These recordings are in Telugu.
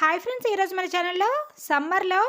హాయ్ ఫ్రెండ్స్ ఈరోజు మన ఛానల్లో సమ్మర్లో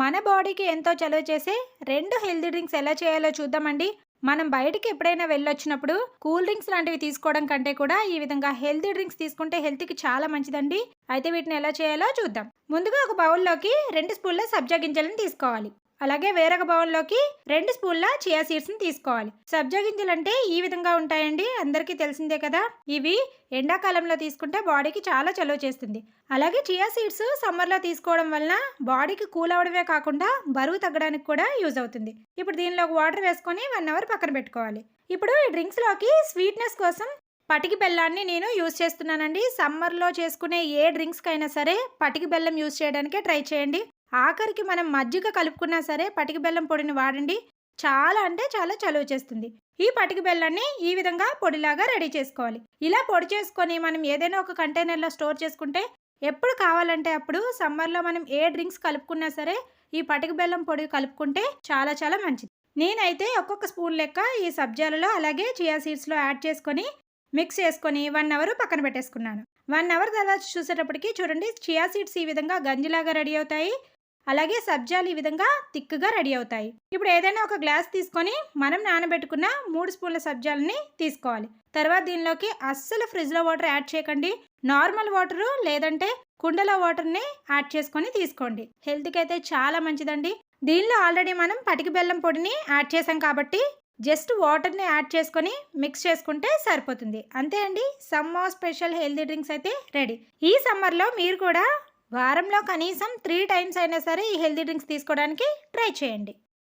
మన బాడీకి ఎంతో చలువ చేసే రెండు హెల్తీ డ్రింక్స్ ఎలా చేయాలో చూద్దామండి. మనం బయటికి ఎప్పుడైనా వెళ్ళొచ్చినప్పుడు కూల్ డ్రింక్స్ లాంటివి తీసుకోవడం కంటే కూడా ఈ విధంగా హెల్తీ డ్రింక్స్ తీసుకుంటే హెల్త్కి చాలా మంచిదండి. అయితే వీటిని ఎలా చేయాలో చూద్దాం. ముందుగా ఒక బౌల్లోకి రెండు స్పూన్ల సబ్జా గింజలను తీసుకోవాలి. అలాగే వేరొక బౌల్లోకి రెండు స్పూన్ల చియా సీడ్స్ని తీసుకోవాలి. సబ్జా గింజలు అంటే ఈ విధంగా ఉంటాయండి. అందరికీ తెలిసిందే కదా? ఇవి ఎండాకాలంలో తీసుకుంటే బాడీకి చాలా చలువ చేస్తుంది. అలాగే చియా సీడ్స్ సమ్మర్లో తీసుకోవడం వలన బాడీకి కూల్ అవడమే కాకుండా బరువు తగ్గడానికి కూడా యూజ్ అవుతుంది. ఇప్పుడు దీనిలో వాటర్ వేసుకొని వన్ అవర్ పక్కన పెట్టుకోవాలి. ఇప్పుడు ఈ డ్రింక్స్లోకి స్వీట్నెస్ కోసం పటికి బెల్లాన్ని నేను యూజ్ చేస్తున్నానండి. సమ్మర్లో చేసుకునే ఏ డ్రింక్స్కైనా సరే పటికి బెల్లం యూజ్ చేయడానికే ట్రై చేయండి. ఆఖరికి మనం మజ్జిగ కలుపుకున్నా సరే పటిక బెల్లం పొడిని వాడండి. చాలా అంటే చాలా చలువ చేస్తుంది. ఈ పటిక బెల్లాన్ని ఈ విధంగా పొడిలాగా రెడీ చేసుకోవాలి. ఇలా పొడి చేసుకొని మనం ఏదైనా ఒక కంటైనర్లో స్టోర్ చేసుకుంటే ఎప్పుడు కావాలంటే అప్పుడు సమ్మర్లో మనం ఏ డ్రింక్స్ కలుపుకున్నా సరే ఈ పటిక బెల్లం పొడి కలుపుకుంటే చాలా చాలా మంచిది. నేనైతే ఒక్కొక్క స్పూన్ లెక్క ఈ సబ్జాలలో అలాగే చియా సీడ్స్లో యాడ్ చేసుకొని మిక్స్ చేసుకొని వన్ అవర్ పక్కన పెట్టేసుకున్నాను. వన్ అవర్ తర్వాత చూసేటప్పటికి చూడండి చియా సీడ్స్ ఈ విధంగా గంజిలాగా రెడీ అవుతాయి. అలాగే సబ్జాలు ఈ విధంగా తిక్కుగా రెడీ అవుతాయి. ఇప్పుడు ఏదైనా ఒక గ్లాస్ తీసుకొని మనం నానబెట్టుకున్న మూడు స్పూన్ల సబ్జాలని తీసుకోవాలి. తర్వాత దీనిలోకి అస్సలు ఫ్రిడ్జ్లో వాటర్ యాడ్ చేయకండి. నార్మల్ వాటరు లేదంటే కుండలో వాటర్ని యాడ్ చేసుకొని తీసుకోండి. హెల్త్కి అయితే చాలా మంచిదండి. దీనిలో ఆల్రెడీ మనం పటికి బెల్లం పొడిని యాడ్ చేసాం కాబట్టి జస్ట్ వాటర్ని యాడ్ చేసుకొని మిక్స్ చేసుకుంటే సరిపోతుంది. అంతే అండి. సమ్మర్ స్పెషల్ హెల్తీ డ్రింక్స్ అయితే రెడీ. ఈ సమ్మర్లో మీరు కూడా వారంలో కనీసం త్రీ టైమ్స్ అయినా సరే ఈ హెల్తీ డ్రింక్స్ తీసుకోవడానికి ట్రై చేయండి.